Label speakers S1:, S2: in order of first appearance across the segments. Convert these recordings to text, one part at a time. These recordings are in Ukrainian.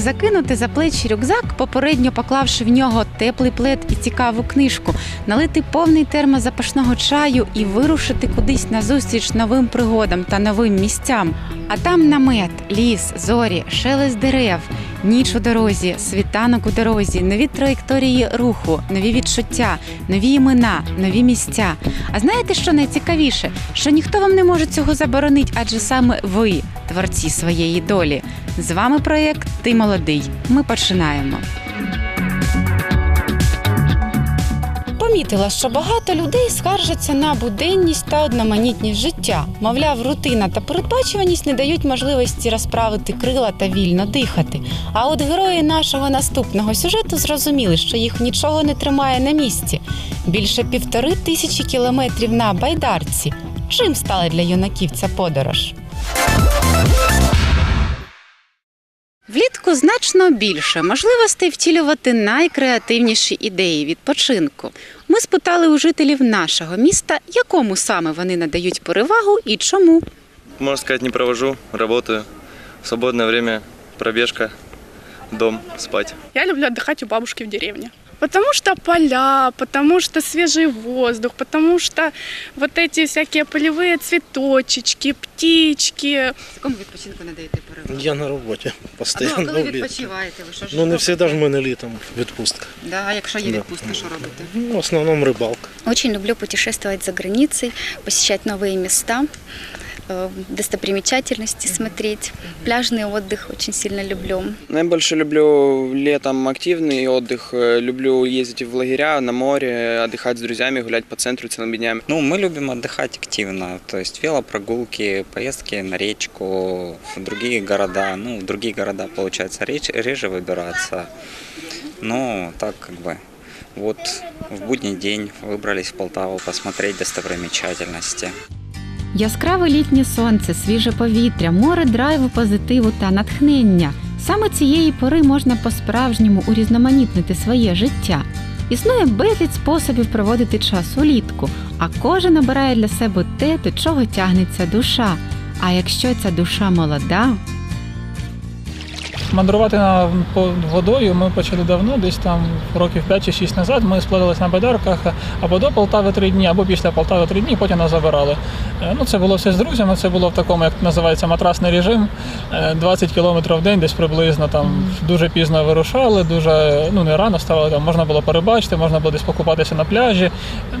S1: закинути за плечі рюкзак, попередньо поклавши в нього теплий плед і цікаву книжку, налити повний термос запашного чаю і вирушити кудись назустріч новим пригодам та новим місцям. А там намет, ліс, зорі, шелест дерев, ніч у дорозі, світанок у дорозі, нові траєкторії руху, нові відчуття, нові імена, нові місця. А знаєте, що найцікавіше? Що ніхто вам не може цього заборонити, адже саме ви творці своєї долі. З вами проєкт Ти молодий. Ми починаємо. Помітила, що багато людей скаржаться на буденність та одноманітність життя. Мовляв, рутина та передбачуваність не дають можливості розправити крила та вільно дихати. А от герої нашого наступного сюжету зрозуміли, що їх нічого не тримає на місці. Більше півтори тисячі кілометрів на байдарці. Чим стала для юнаків ця подорож? Влітку значно більше можливостей втілювати найкреативніші ідеї відпочинку. Ми спитали у жителів нашого міста, якому саме вони надають перевагу і чому.
S2: Можна сказати, не провожу, работаю. Свободне свободное время пробежка, дом, спати.
S3: Я люблю віддихати у бабушки в деревне. Потому что поля, потому что свежий воздух, потому что вот эти всякие полевые цветочечки, птички.
S1: Якому відпочинку надаєте перевагу?
S4: Я на роботі
S1: А ну,
S4: постійно.
S1: а коли
S4: влітку.
S1: відпочиваєте, ви що ж
S4: Ну не
S1: робите?
S4: завжди ж в мене літом відпустка.
S1: Да, а якщо є
S4: Да.
S1: відпустка, що робите?
S4: Ну, в основному рибалка.
S5: Очень люблю путешествовать за границей, посещать новые места, э, Достопримечательности смотреть. Пляжный отдых очень сильно люблю.
S6: Наибольше люблю летом активный отдых. Э, Люблю ездить в лагеря, на море, отдыхать с друзьями, гулять по центру целыми днями.
S7: Ну, мы любим отдыхать активно, то есть велопрогулки, поездки на речку, в другие города. Ну, в другие города, получается, реже выбираться. Но так как бы вот в будний день выбрались в Полтаву посмотреть достопримечательности.
S1: Яскраве літнє сонце, свіже повітря, море драйву, позитиву та натхнення. Саме цієї пори можна по-справжньому урізноманітнити своє життя. Існує безліч способів проводити час улітку, а кожен обирає для себе те, до чого тягнеться душа. А якщо ця душа молода,
S8: Мандрувати на водою ми почали давно, десь там років 5 чи 6 назад. Ми складалися на байдарках або до Полтави три дні, або після Полтави три дні, потім нас забирали. Е, Ну, це було все з друзями, це було в такому, як називається, матрасний режим. Е, 20 кілометрів в день, десь приблизно там дуже пізно вирушали, дуже ну не рано вставали, там можна було перебачити, можна було десь покупатися на пляжі.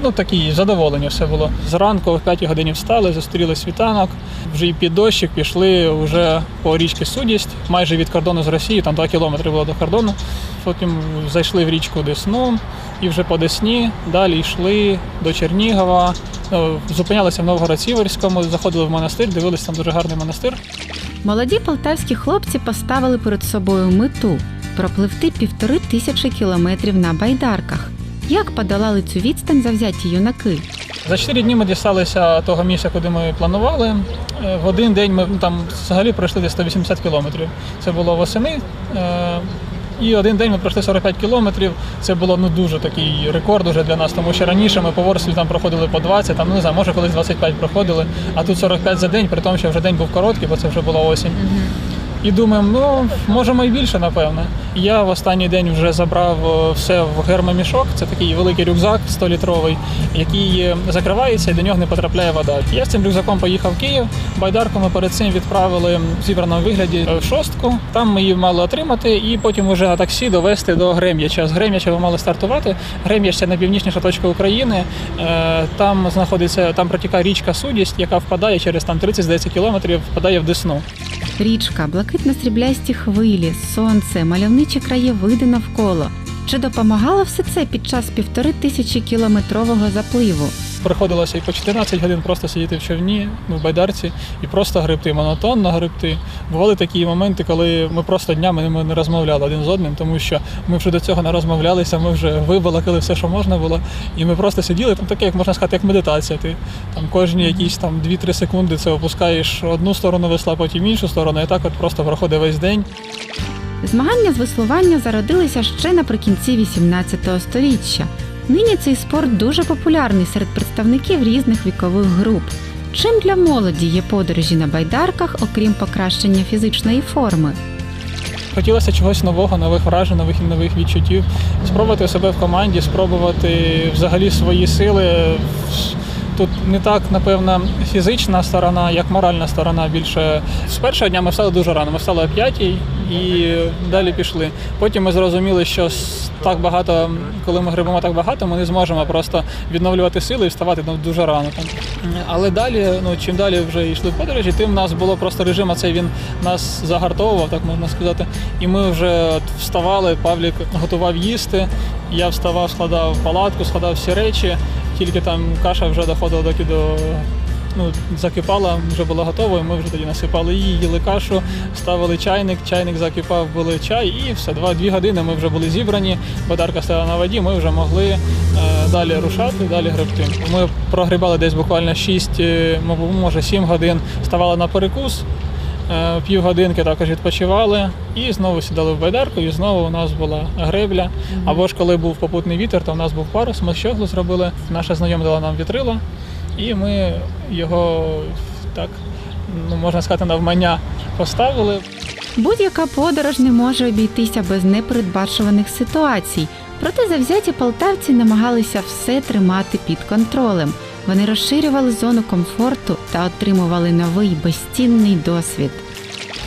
S8: Ну такі задоволення все було. Зранку в 5 годині встали, зустріли світанок, вже і під дощик пішли вже по річці Судість, майже від кордону з Росією, там 2 кілометри було до кордону. Потім зайшли в річку Десну і вже по Десні далі йшли до Чернігова, ну, зупинялися в Новгород-Сіверському, заходили в монастир, дивилися там дуже гарний монастир.
S1: молоді полтавські хлопці поставили перед собою мету пропливти півтори тисячі кілометрів на байдарках. Як подолали цю відстань завзяті юнаки?
S8: За 4 дні ми дісталися того місця, куди ми планували. Е, В один день ми ну, там взагалі пройшли десь 180 кілометрів. Це було восени. Е, І один день ми пройшли 45 кілометрів. Це було ну дуже такий рекорд уже для нас, тому що раніше ми по Ворслі там проходили по 20, там ну, не знаю, може колись 25 проходили, а тут 45 за день, при тому, що вже день був короткий, бо це вже була осінь. І думаємо, ну можемо і більше, напевно. Я в останній день вже забрав е, все в гермомішок. Це такий великий рюкзак 100-літровий, який е, закривається і до нього не потрапляє вода. Я з цим рюкзаком поїхав в Київ. Байдарку ми перед цим відправили в зібраному вигляді е, в шостку. Там ми її мали отримати, і потім уже на таксі довезти до Грем'яча. З Грем'яча ми мали стартувати. Грем'яч це найпівнічніша точка України. Там знаходиться, там протікає річка Судість, яка впадає через там 30 здається, кілометрів, впадає в Десну.
S1: Річка, блакитно-сріблясті хвилі, сонце, мальовничі краєвиди навколо. Чи допомагало все це під час півтори тисячі кілометрового запливу?
S8: Приходилося і по 14 годин просто сидіти в човні, ну, в байдарці, і просто грибти, монотонно грибти. Бували такі моменти, коли ми просто днями не- не розмовляли один з одним, тому що ми вже до цього не розмовлялися, ми вже вибалакали все, що можна було. І ми просто сиділи, там таке, як можна сказати, як медитація. Ти там кожні якісь там 2-3 секунди це опускаєш одну сторону весла, потім іншу сторону, і так от просто проходить весь день.
S1: Змагання з веслування зародилися ще наприкінці 18 століття. Нині цей спорт дуже популярний серед представників різних вікових груп. Чим для молоді є подорожі на байдарках, окрім покращення фізичної форми?
S8: хотілося чогось нового, нових вражень, нових нових відчуттів, спробувати себе в команді, спробувати взагалі свої сили. Тут не так, напевно, фізична сторона, як моральна сторона більше. З першого дня ми встали дуже рано. Ми встали о п'ятій і далі пішли. Потім ми зрозуміли, що так багато, коли ми грибемо так багато, ми не зможемо просто відновлювати сили і вставати ну, дуже рано. Там. Але далі, ну чим далі вже йшли в подорожі, тим в нас було просто режим, а цей він нас загартовував, так можна сказати. І ми вже вставали, Павлік готував їсти. Я вставав, складав палатку, складав всі речі. Тільки там каша вже доходила доки до ну, закипала, вже була готова, ми вже тоді насипали її, їли кашу, ставили чайник, чайник закипав, були чай, і все. Два-дві години ми вже були зібрані, бадарка стояла на воді, ми вже могли е, далі рушати, далі гребти. Ми прогрібали десь буквально 6, е, може 7 годин, ставали на перекус. Е, Півгодинки також відпочивали і знову сідали в байдарку, і знову у нас була гребля. Або ж коли був попутний вітер, то в нас був парус, ми щоглу зробили. Наша знайома дала нам вітрило, і ми його так, ну можна сказати, навмання поставили.
S1: Будь-яка подорож не може обійтися без непередбачуваних ситуацій. Проте завзяті полтавці намагалися все тримати під контролем. Вони розширювали зону комфорту та отримували новий безцінний досвід.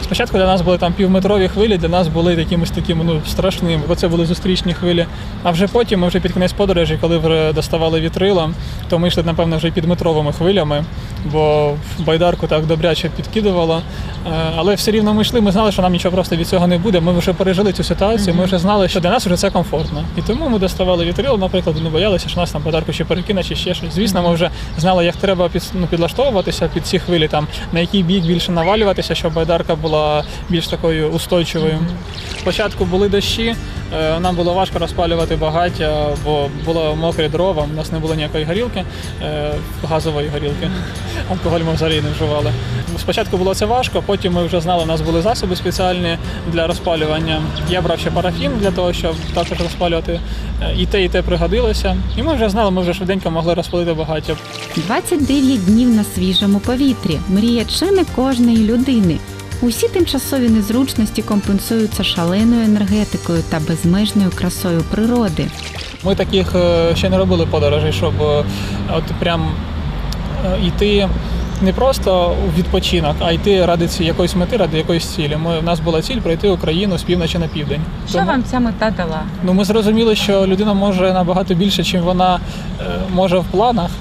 S8: Спочатку для нас були там півметрові хвилі, для нас були якимось такими ну, страшними, бо це були зустрічні хвилі. А вже потім, ми вже під кінець подорожі, коли вже доставали вітрила, то ми йшли, напевно, вже під метровими хвилями, бо байдарку так добряче підкидувало. Е, Але все рівно ми йшли, ми знали, що нам нічого просто від цього не буде. Ми вже пережили цю ситуацію, ми вже знали, що для нас вже це комфортно. І тому ми доставали вітрило, наприклад, і не боялися, що нас там байдарку ще перекине чи ще щось. Звісно, ми вже знали, як треба під, ну, підлаштовуватися під ці хвилі, там на який бік більше навалюватися, щоб байдарка була більш такою устойчивою. Спочатку були дощі, нам було важко розпалювати багаття, бо було мокрі дрова, у нас не було ніякої горілки, е, газової горілки. Алкоголь ми взагалі не вживали. Спочатку було це важко, потім ми вже знали, у нас були засоби спеціальні для розпалювання. Я брав ще парафін для того, щоб також розпалювати. Е, І те, і те пригодилося. І ми вже знали, ми вже швиденько могли розпалити багаття.
S1: 29 днів на свіжому повітрі. Мрія чи не кожної людини. Усі тимчасові незручності компенсуються шаленою енергетикою та безмежною красою природи.
S8: Ми таких е, ще не робили подорожей, щоб е, от прям е, йти не просто у відпочинок, а йти ради якоїсь мети, ради якоїсь цілі. Ми, у нас була ціль пройти Україну з півночі на південь. Що Тому-
S1: ця мета дала?
S8: Ну, ми зрозуміли, що людина може набагато більше, чим вона е, може в планах.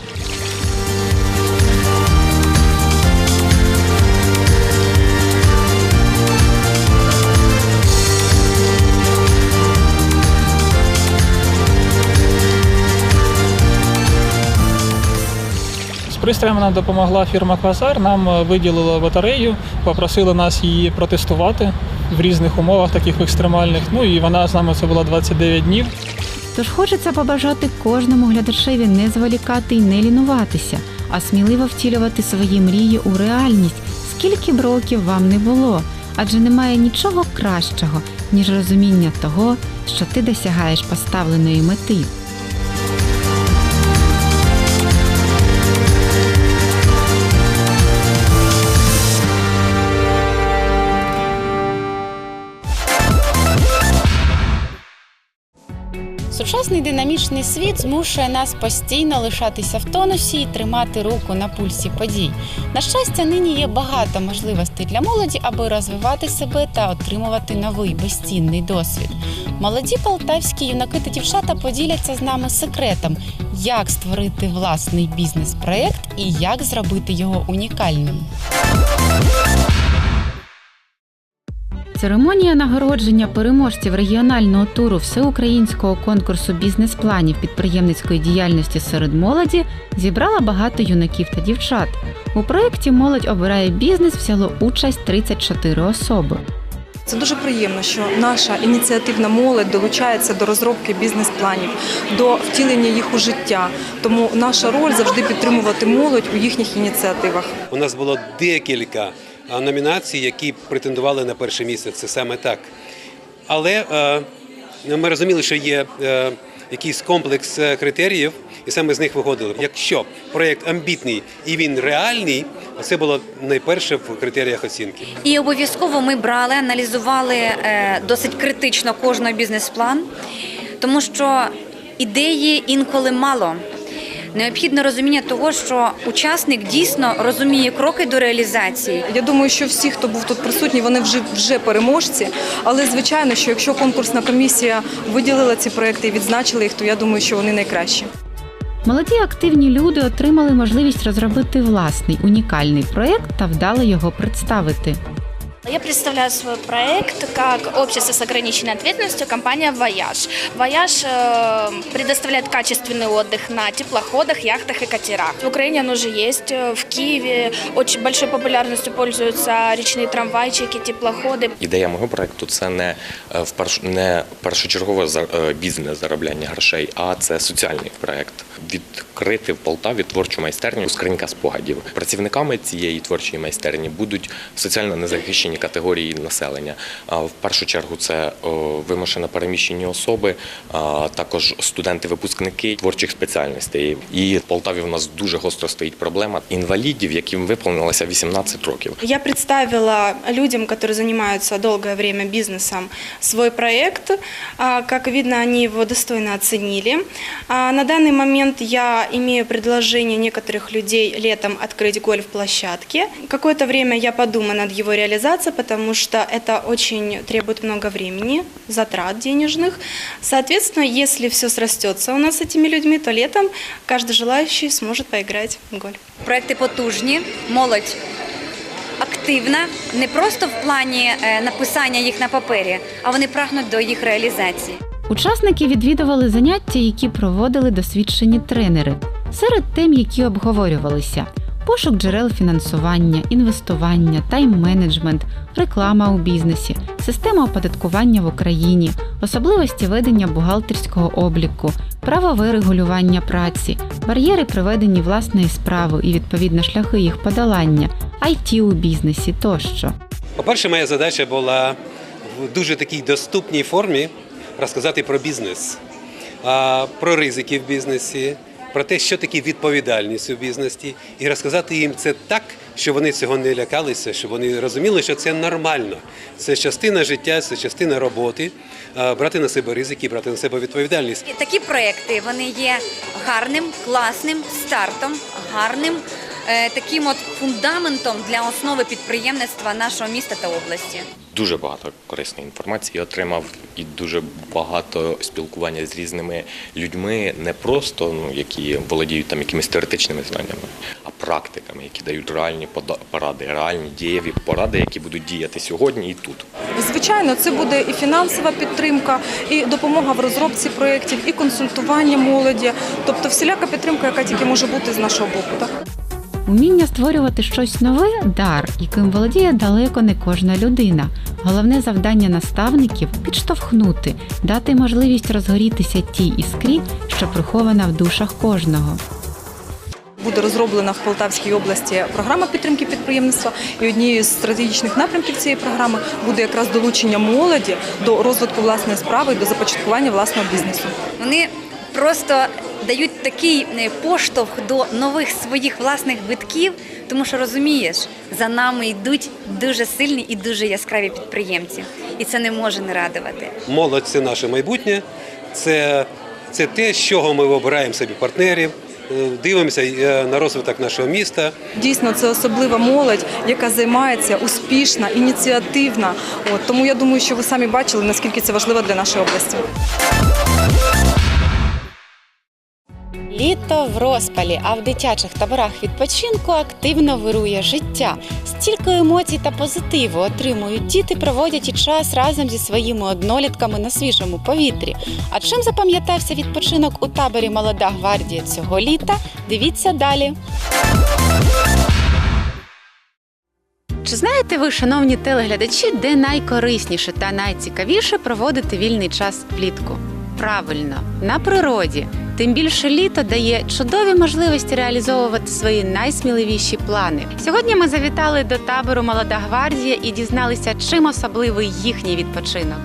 S8: Пристроями нам допомогла фірма Квазар. Нам е, виділила батарею, попросили нас її протестувати в різних умовах, таких екстремальних. Ну і вона з нами це була 29 днів.
S1: Тож хочеться побажати кожному глядачеві не зволікати і не лінуватися, а сміливо втілювати свої мрії у реальність, скільки б років вам не було. Адже немає нічого кращого, ніж розуміння того, що ти досягаєш поставленої мети. Сучасний динамічний світ змушує нас постійно лишатися в тонусі і тримати руку на пульсі подій. На щастя, нині є багато можливостей для молоді, аби розвивати себе та отримувати новий безцінний досвід. Молоді полтавські юнаки та дівчата поділяться з нами секретом, як створити власний бізнес-проект і як зробити його унікальним. Церемонія нагородження переможців регіонального туру всеукраїнського конкурсу бізнес-планів підприємницької діяльності серед молоді зібрала багато юнаків та дівчат. У проєкті Молодь обирає бізнес взяло участь 34 особи.
S9: Це дуже приємно, що наша ініціативна молодь долучається до розробки бізнес-планів, до втілення їх у життя. Тому наша роль завжди підтримувати молодь у їхніх ініціативах.
S10: У нас було декілька а, номінацій, які претендували на перше місце. Це саме так. Але е, ми розуміли, що є е, якийсь комплекс е, критеріїв, і саме з них виходили. Якщо проєкт амбітний і він реальний, Це було найперше в критеріях оцінки.
S11: І обов'язково ми брали, аналізували досить критично кожний бізнес-план, тому що ідеї інколи мало. Необхідне розуміння того, що учасник дійсно розуміє кроки до реалізації.
S9: Я думаю, що всі, хто був тут присутній, вони вже вже переможці. Але звичайно, що якщо конкурсна комісія виділила ці проекти і відзначила їх, то я думаю, що вони найкращі.
S1: Молоді активні люди отримали можливість розробити власний унікальний проєкт та вдало його представити.
S12: Я представляю свой проект как общество с ограниченной ответственностью компания «Вояж». «Вояж» э, предоставляет качественный отдых на теплоходах, яхтах и катерах. В Украине он уже есть. э, В Киеве очень большой популярностью пользуются речные трамвайчики, теплоходы.
S13: Ідея мого проекту це не е, в перш не першочергове за- е, бізнес заробляння грошей, а це соціальний проект. Відкрити в Полтаві творчу майстерню скринька спогадів. Працівниками цієї творчої майстерні будуть соціально незахищені категорії населення. А в першу чергу це о, вимушено переміщені особи, а також студенти-випускники творчих спеціальностей. І в Полтаві в нас дуже гостро стоїть проблема інвалідів, яким виповнилося 18 років.
S14: Я представила людям, которые занимаются долгое время бизнесом, свой проект. А, Как видно, они его достойно оценили. А, На данный момент я имею предложение некоторых людей летом открыть гольф-площадки. Какое-то время я подумаю над его реализацией, потому что это очень требует много времени, затрат денежных. Соответственно, если все срастется у нас с этими людьми, то летом каждый желающий сможет поиграть в гольф.
S11: Проекти потужні, молодь активна, не просто в плані е, написання їх на папері, а вони прагнуть до їх реалізації.
S1: Учасники відвідували заняття, які проводили досвідчені тренери. Серед тем, які обговорювалися: пошук джерел фінансування, інвестування, тайм-менеджмент, реклама у бізнесі, система оподаткування в Україні, особливості ведення бухгалтерського обліку, правове регулювання праці, бар'єри при веденні власної справи і відповідно шляхи їх подолання, IT у бізнесі тощо.
S10: По-перше, моя задача була в дуже такій доступній формі розказати про бізнес, про ризики в бізнесі, про те, що таке відповідальність у бізнесі, і розказати їм це так, щоб вони цього не лякалися, щоб вони розуміли, що це нормально. Це частина життя, це частина роботи, брати на себе ризики, брати на себе відповідальність.
S11: Такі проекти вони є гарним, класним стартом, гарним е, таким от фундаментом для основи підприємництва нашого міста та області.
S13: Дуже багато корисної інформації отримав і дуже багато спілкування з різними людьми, не просто ну які володіють там якимись теоретичними знаннями, а практиками, які дають реальні поради, реальні дієві поради, які будуть діяти сьогодні і тут.
S9: Звичайно, це буде і фінансова підтримка, і допомога в розробці проєктів, і консультування молоді, тобто всіляка підтримка, яка тільки може бути з нашого боку. Так?
S1: Уміння створювати щось нове дар, яким володіє далеко не кожна людина. Головне завдання наставників підштовхнути, дати можливість розгорітися тій іскрі, що прихована в душах кожного.
S9: Буде розроблена в Полтавській області програма підтримки підприємництва, і однією з стратегічних напрямків цієї програми буде якраз долучення молоді до розвитку власної справи і до започаткування власного бізнесу.
S11: Вони просто дають такий е, поштовх до нових своїх власних битків, тому що розумієш, за нами йдуть дуже сильні і дуже яскраві підприємці, і це не може не радувати.
S10: Молодь це наше майбутнє, це, це те, з чого ми вибираємо собі партнерів, е, дивимося е, на розвиток нашого міста.
S9: Дійсно, це особлива молодь, яка займається успішна, ініціативна. От тому я думаю, що ви самі бачили, наскільки це важливо для нашої області.
S1: Літо в розпалі, а в дитячих таборах відпочинку активно вирує життя. Стільки емоцій та позитиву отримують діти, проводячи час разом зі своїми однолітками на свіжому повітрі. А чим запам'ятався відпочинок у таборі Молода гвардія цього літа? Дивіться далі. Чи знаєте ви, шановні телеглядачі, де найкорисніше та найцікавіше проводити вільний час влітку? Правильно, на природі. Тим більше літо дає чудові можливості реалізовувати свої найсміливіші плани. Сьогодні ми завітали до табору Молода гвардія і дізналися, чим особливий їхній відпочинок.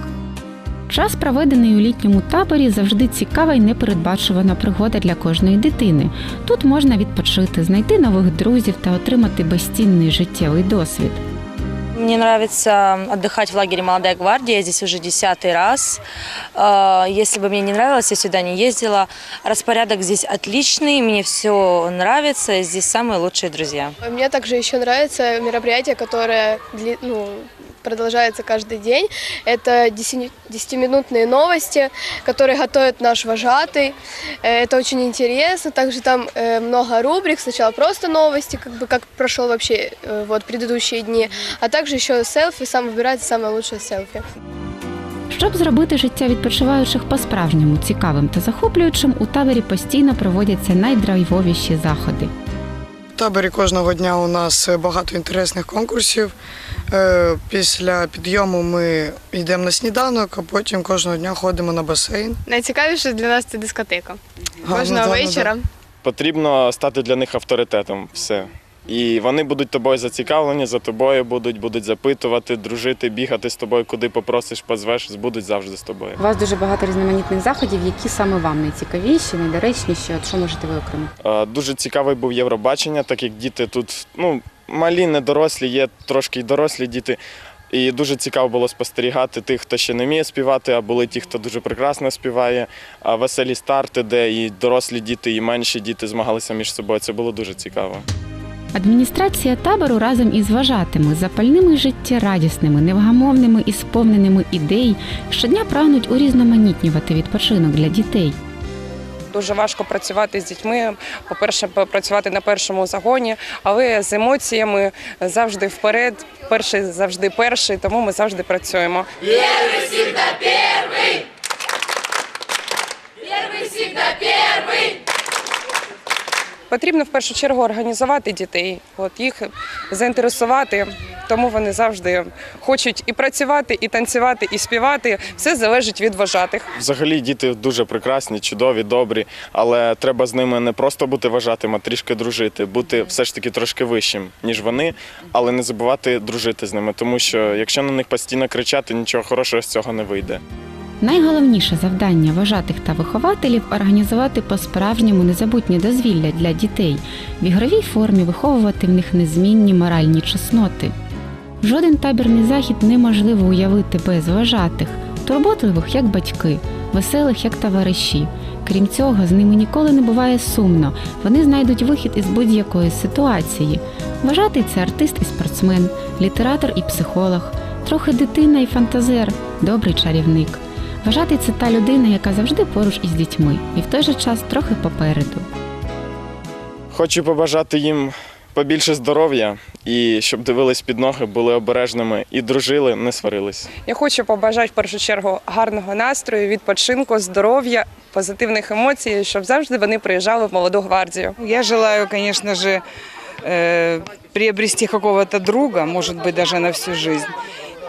S1: Час, проведений у літньому таборі, завжди цікава і непередбачувана пригода для кожної дитини. Тут можна відпочити, знайти нових друзів та отримати безцінний життєвий досвід.
S15: Мне нравится отдыхать в лагере «Молодая гвардия». Я здесь уже десятый раз. Э, Если бы мне не нравилось, я сюда не ездила. Распорядок здесь отличный, мне все нравится. Здесь самые лучшие друзья.
S16: Мне также еще нравится мероприятие, которое дли- ну, продолжается каждый день. Это 10 10-минутные новости, которые готовит наш вожатый. Э, Это очень интересно. Также там э, много рубрик. Сначала просто новости, как бы как прошел вообще э, вот предыдущие дни, а также еще селфи. Сам выбирает самое лучшее селфи.
S1: Щоб зробити життя відпочиваючих по-справжньому цікавим та захоплюючим, у таборі постійно проводяться найдрайвовіші заходи.
S17: Таборі кожного дня у нас багато інтересних конкурсів. Е, Після підйому ми йдемо на сніданок, а потім кожного дня ходимо на басейн.
S16: Найцікавіше для нас це дискотека.
S17: Кожного
S16: а,
S17: ну, да,
S16: вечора.
S18: Потрібно стати для них авторитетом. Все. І вони будуть тобою зацікавлені, за тобою будуть, будуть запитувати, дружити, бігати з тобою, куди попросиш, позвеш, будуть завжди з тобою.
S1: У вас дуже багато різноманітних заходів, які саме вам найцікавіші, найдоречніші. От що можете виокремити?
S18: Е, Дуже цікавий був Євробачення, так як діти тут ну, малі, не дорослі, є трошки й дорослі діти. І дуже цікаво було спостерігати тих, хто ще не вміє співати, а були ті, хто дуже прекрасно співає. А веселі старти, де і дорослі діти, і менші діти змагалися між собою. Це було дуже цікаво.
S1: Адміністрація табору разом із вважатими, запальними життєрадісними, невгамовними і сповненими ідей щодня прагнуть урізноманітнювати відпочинок для дітей.
S19: Дуже важко працювати з дітьми. По-перше, працювати на першому загоні, але з емоціями завжди вперед. Перший завжди перший, тому ми завжди працюємо.
S20: Первый всегда
S19: Потрібно в першу чергу організувати дітей, от їх заінтересувати. Тому вони завжди хочуть і працювати, і танцювати, і співати. Все залежить від вважатих.
S18: Взагалі діти дуже прекрасні, чудові, добрі, але треба з ними не просто бути вважатим, а трішки дружити, бути все ж таки трошки вищим, ніж вони, але не забувати дружити з ними, тому що якщо на них постійно кричати, нічого хорошого з цього не вийде.
S1: Найголовніше завдання вважатих та вихователів організувати по-справжньому незабутні дозвілля для дітей, в ігровій формі виховувати в них незмінні моральні чесноти. Жоден табірний захід неможливо уявити без вважатих, турботливих як батьки, веселих як товариші. Крім цього, з ними ніколи не буває сумно. Вони знайдуть вихід із будь-якої ситуації. Вважатий це артист і спортсмен, літератор і психолог, трохи дитина і фантазер, добрий чарівник. Вважатий це та людина, яка завжди поруч із дітьми, і в той же час трохи попереду.
S18: Хочу побажати їм побільше здоров'я і щоб дивились під ноги, були обережними і дружили, не сварились.
S19: Я хочу побажати в першу чергу гарного настрою, відпочинку, здоров'я, позитивних емоцій, щоб завжди вони приїжджали в молоду гвардію.
S21: Я желаю, конечно же, э, приобрести какого-то друга, может быть, даже на всю жизнь,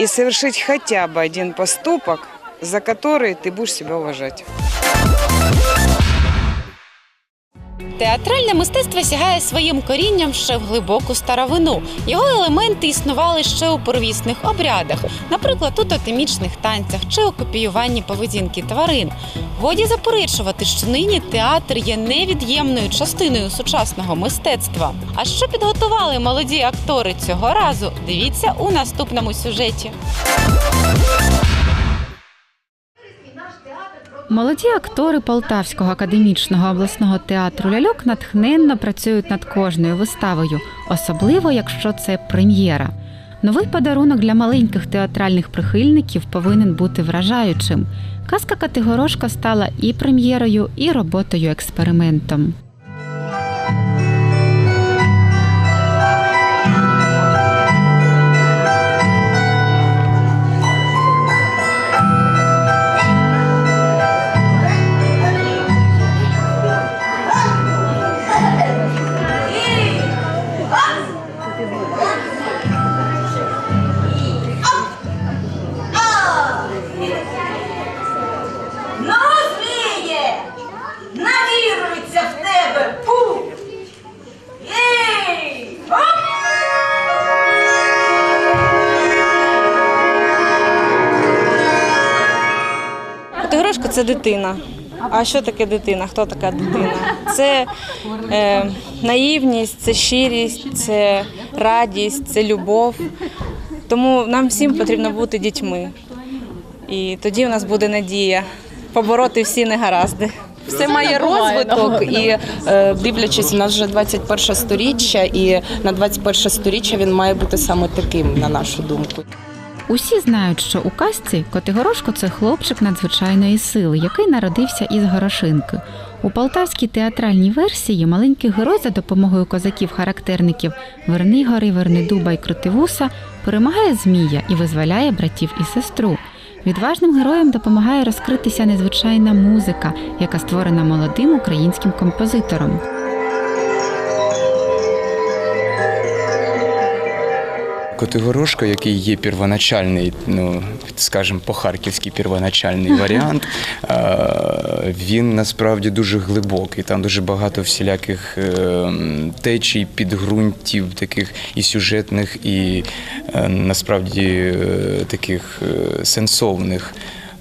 S21: и совершить хотя бы один поступок, за который ты будешь себя уважать.
S1: Театральне мистецтво сягає своїм корінням ще в глибоку старовину. Його елементи існували ще у первісних обрядах, наприклад, у тотемічних танцях чи у копіюванні поведінки тварин. Годі заперечувати, що нині театр є невід'ємною частиною сучасного мистецтва. А що підготували молоді актори цього разу? Дивіться у наступному сюжеті. Молоді актори Полтавського академічного обласного театру ляльок натхненно працюють над кожною виставою, особливо якщо це прем'єра. Новий подарунок для маленьких театральних прихильників повинен бути вражаючим. Казка Катигорошка стала і прем'єрою, і роботою експериментом.
S22: Це дитина. А що таке дитина? Хто така дитина? Це е, наївність, це щирість, це радість, це любов. Тому нам всім потрібно бути дітьми. І тоді у нас буде надія побороти всі негаразди.
S23: Все має розвиток і е, дивлячись, у нас вже 21 сторіччя, і на 21 сторіччя він має бути саме таким, на нашу думку.
S1: Усі знають, що у казці Котигорошко це хлопчик надзвичайної сили, який народився із горошинки. У полтавській театральній версії маленький герой за допомогою козаків-характерників Вернигори, Вернидуба і Крутивуса перемагає змія і визволяє братів і сестру. Відважним героям допомагає розкритися незвичайна музика, яка створена молодим українським композитором.
S24: Котигорошко, який є первоначальний, ну скажімо, по-харківськи первоначальний варіант, він насправді дуже глибокий. Там дуже багато всіляких е, течій, підґрунтів, таких і сюжетних, і е, насправді е, таких сенсовних.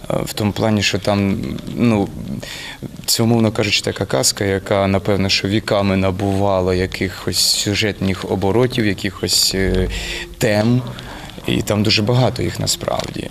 S24: В тому плані, що там, ну, це, умовно кажучи, така казка, яка, напевно, що віками набувала якихось сюжетних оборотів, якихось е, тем, і там дуже багато їх насправді.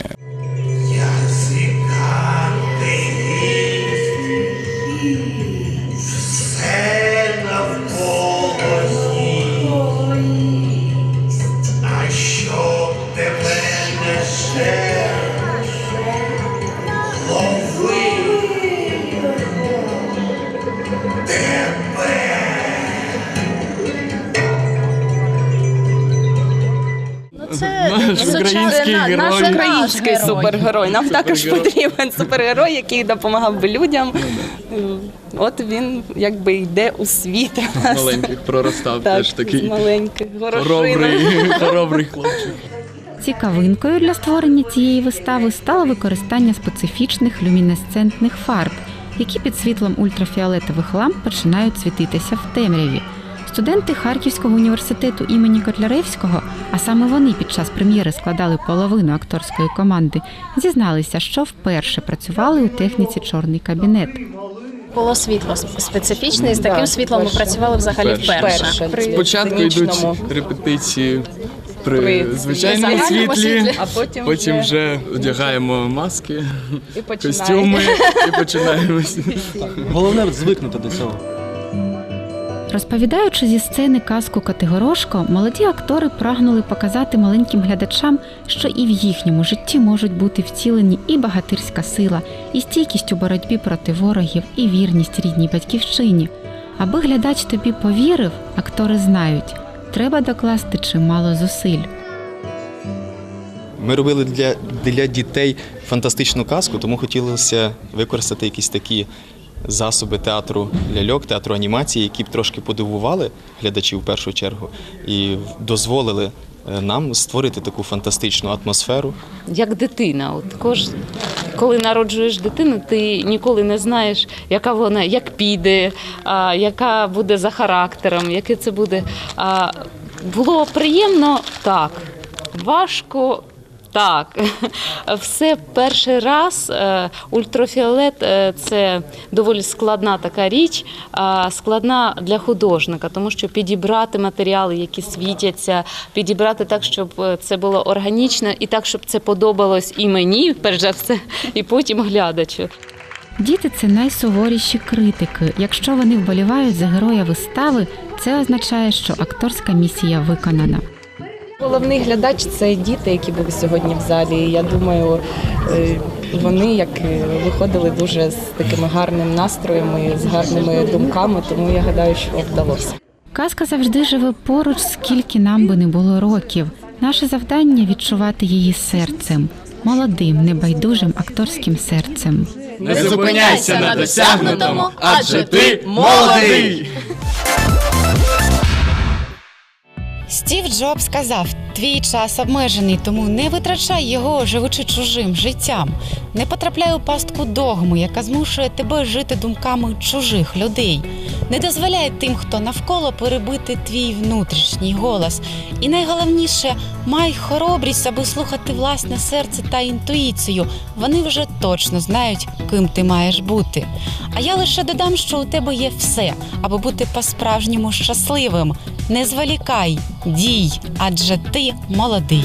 S25: Наш український герой.
S23: наш український
S25: Наш герой.
S23: супергерой. Нам також потрібен супергерой, який допомагав би людям. От він якби йде у світ.
S25: Маленьких проростав
S23: Так,
S25: теж такий
S23: з маленьких
S25: хоробрий, хоробрий хлопчик.
S1: Цікавинкою для створення цієї вистави стало використання специфічних люмінесцентних фарб, які під світлом ультрафіолетових ламп починають світитися в темряві. Студенти Харківського університету імені Котляревського, а саме вони під час прем'єри складали половину акторської команди, зізналися, що вперше працювали у техніці чорний кабінет.
S26: Було світло специфічне, і з таким світлом ми працювали взагалі вперше.
S25: Спочатку йдуть репетиції при,
S23: При
S25: звичайному світлі,
S23: а потім
S25: потім
S23: вже-
S25: одягаємо маски,
S23: І
S25: костюми і починаємо.
S4: Головне звикнути до цього.
S1: Розповідаючи зі сцени казку Категорошко, молоді актори прагнули показати маленьким глядачам, що і в їхньому житті можуть бути вцілені і багатирська сила, і стійкість у боротьбі проти ворогів, і вірність рідній батьківщині. Аби глядач тобі повірив, актори знають, треба докласти чимало зусиль.
S27: Ми робили для, для дітей фантастичну казку, тому хотілося використати якісь такі засоби театру ляльок, театру анімації, які б трошки подивували глядачів в першу чергу і дозволили е, нам створити таку фантастичну атмосферу.
S28: як дитина. От кож... Коли народжуєш дитину, ти ніколи не знаєш, яка вона, як піде, а, яка буде за характером, яке це буде. А, було приємно так, важко. Так, все перший раз. Е, Ультрафіолет е, це доволі складна така річ, а складна для художника, тому що підібрати матеріали, які світяться, підібрати так, щоб е, це було органічно, і так, щоб це подобалось і мені, перш за все, і потім глядачу.
S1: Діти це найсуворіші критики. Якщо вони вболівають за героя вистави, це означає, що акторська місія виконана.
S23: Головний глядач це діти, які були сьогодні в залі. Я думаю, е, вони як е, виходили дуже з такими гарним настроєм і з гарними думками, тому я гадаю, що вдалося.
S1: Казка завжди живе поруч, скільки нам би не було років. Наше завдання відчувати її серцем, молодим, небайдужим акторським серцем.
S25: Не зупиняйся на досягнутому, адже ти молодий!
S29: Стів Джобс сказав:
S1: Твій час обмежений, тому не витрачай його, живучи чужим життям. Не потрапляй у пастку догми, яка змушує тебе жити думками чужих людей. Не дозволяй тим, хто навколо перебити твій внутрішній голос. І найголовніше, май хоробрість, аби слухати власне серце та інтуїцію. Вони вже точно знають, ким ти маєш бути. А я лише додам, що у тебе є все, аби бути по-справжньому щасливим. Не зволікай, дій, адже ти молодий.